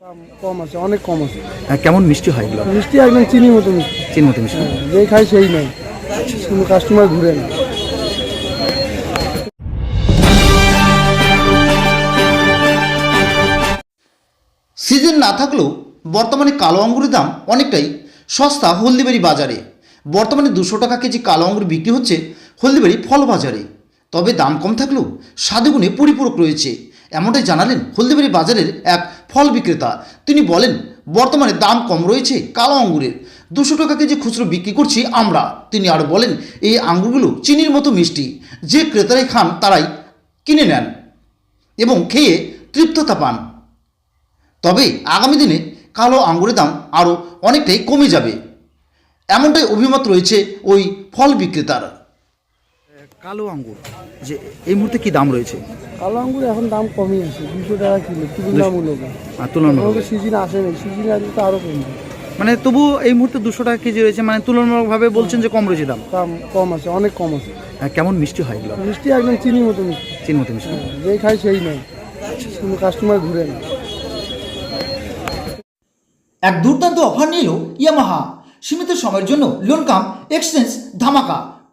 কম আছে অনেক কম আছে। হ্যাঁ, কেমন মিষ্টি হয় এগুলো? মিষ্টি একদম চিনির মতো মিষ্টি। চিন মতো মিষ্টি। যেই খাই সেই নেই কোনো কাস্টমার ঘুরে না। সিজন না থাকলেও বর্তমানে কালো আঙ্গুরের দাম অনেকটাই সস্তা হলদিবাড়ি বাজারে। বর্তমানে দুশো টাকা কেজি কালো আঙ্গুর বিক্রি হচ্ছে হলদিবাড়ি ফল বাজারে। তবে দাম কম থাকলেও স্বাদগুণে পরিপূরক রয়েছে। এমনটাই জানালেন হলদিবাড়ি বাজারের এক ফল বিক্রেতা। তিনি বলেন, বর্তমানে দাম কম রয়েছে, কালো আঙ্গুরের। দুশো টাকা কেজি খুচরো বিক্রি করছি আমরা। তিনি আরও বলেন, এই আঙ্গুরগুলো চিনির মতো মিষ্টি। যে ক্রেতারাই খান, তারাই কিনে নেন এবং খেয়ে তৃপ্ততা পান। তবে আগামী দিনে কালো আঙ্গুরের দাম আরও অনেকটাই কমে যাবে। এমনটাই অভিমত রয়েছে ওই ফল বিক্রেতার। কালো আঙ্গুর যে এই মুহূর্তে কি দাম রয়েছে? কালো আঙ্গুর এখন দাম কমই আছে দুশো টাকা কিলো তুলনামূলক। আর তুলনামূলক। সিজন আসে নাই সিজন আসলে তো আরও কমবে। মানে তবু এই মুহূর্তে দুশো টাকা কেজি রয়েছে মানে তুলনামূলকভাবে বলছেন যে কম রয়েছে দাম? দাম কম আছে অনেক কম আছে। হ্যাঁ, কেমন মিষ্টি হয় এগুলো? মিষ্টি একদম চিনির মতো মিষ্টি। চিন মতো মিষ্টি। যেই খাই সেই নেই কোনো কাস্টমার ঘুরে না। এক দুর্দান্ত অফার নিল ইয়ামাহা। সীমিত সময়ের জন্য লোন কাম এক্সচেঞ্জ ধামাকা।